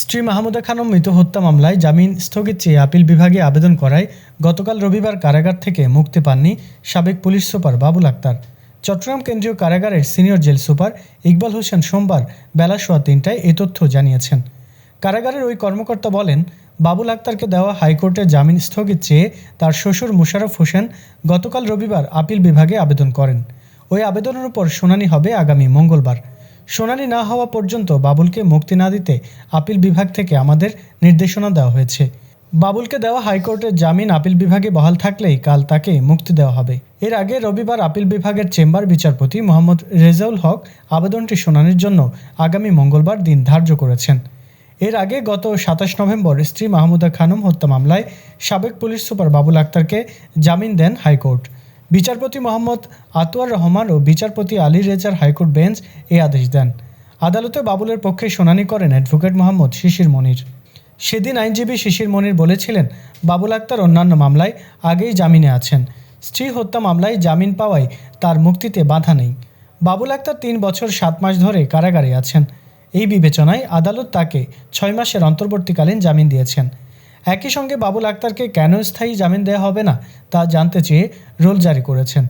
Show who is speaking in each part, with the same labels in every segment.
Speaker 1: স্ত্রী মাহমুদা খানম মৃত হত্যা মামলায় জামিন স্থগিত চেয়ে আপিল বিভাগে আবেদন করায় গতকাল রবিবার কারাগার থেকে মুক্তি পাননি সাবেক পুলিশ সুপার বাবুল আক্তার। চট্টগ্রাম কেন্দ্রীয় কারাগারের senior jail super Iqbal Hossain সোমবার বেলা সোয়া তিনটায় এ তথ্য জানিয়েছেন। কারাগারের ওই কর্মকর্তা বলেন, বাবুল আক্তারকে দেওয়া হাইকোর্টের জামিন স্থগিত চেয়ে তার শ্বশুর মুশারফ হোসেন গতকাল রবিবার আপিল বিভাগে আবেদন করেন। ওই আবেদনের উপর শুনানি হবে আগামী মঙ্গলবার। শুনানি না হওয়া পর্যন্ত বাবুলকে মুক্তি না দিতে আপিল বিভাগ থেকে আমাদের নির্দেশনা দেওয়া হয়েছে। বাবুলকে দেওয়া হাইকোর্টের জামিন আপিল বিভাগে বহাল থাকলেই কাল তাকে মুক্তি দেওয়া হবে। এর আগে রবিবার আপিল বিভাগের চেম্বার বিচারপতি মোহাম্মদ রেজাউল হক আবেদনটি শুনানির জন্য আগামী মঙ্গলবার দিন ধার্য করেছেন। এর আগে গত সাতাশ নভেম্বর স্ত্রী মাহমুদা খানম হত্যা মামলায় সাবেক পুলিশ সুপার বাবুল আক্তারকে জামিন দেন হাইকোর্ট। বিচারপতি মোহাম্মদ আতোয়ার রহমান ও বিচারপতি আলী রেজার হাইকোর্ট বেঞ্চ এই আদেশ দেন। আদালতে বাবুলের পক্ষে শুনানি করেন অ্যাডভোকেট মোহাম্মদ শিশির মনির। সেদিন আইনজীবী শিশির মনির বলেছিলেন, বাবুল আক্তার অন্যান্য মামলায় আগেই জামিনে আছেন। স্ত্রী হত্যা মামলায় জামিন পাওয়ায় তার মুক্তিতে বাধা নেই। বাবুল আক্তার তিন বছর সাত মাস ধরে কারাগারে আছেন। এই বিবেচনায় আদালত তাকে ছয় মাসের অন্তর্বর্তীকালীন জামিন দিয়েছেন। একই সঙ্গে বাবুল আক্তারকে কেন স্থায়ী জামিন দেওয়া হবে না তা জানতে চেয়ে রোল জারি করেছেন।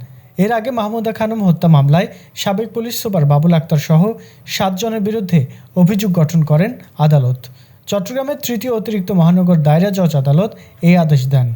Speaker 1: এর আগে মাহমুদা খানম হত্যা মামলায় সাবেক পুলিশ সুপার বাবুল আক্তার সহ সাতজনের বিরুদ্ধে অভিযোগ গঠন করেন আদালত। চট্টগ্রামের তৃতীয় অতিরিক্ত মহানগর দায়রা জজ আদালত এই আদেশ দেন।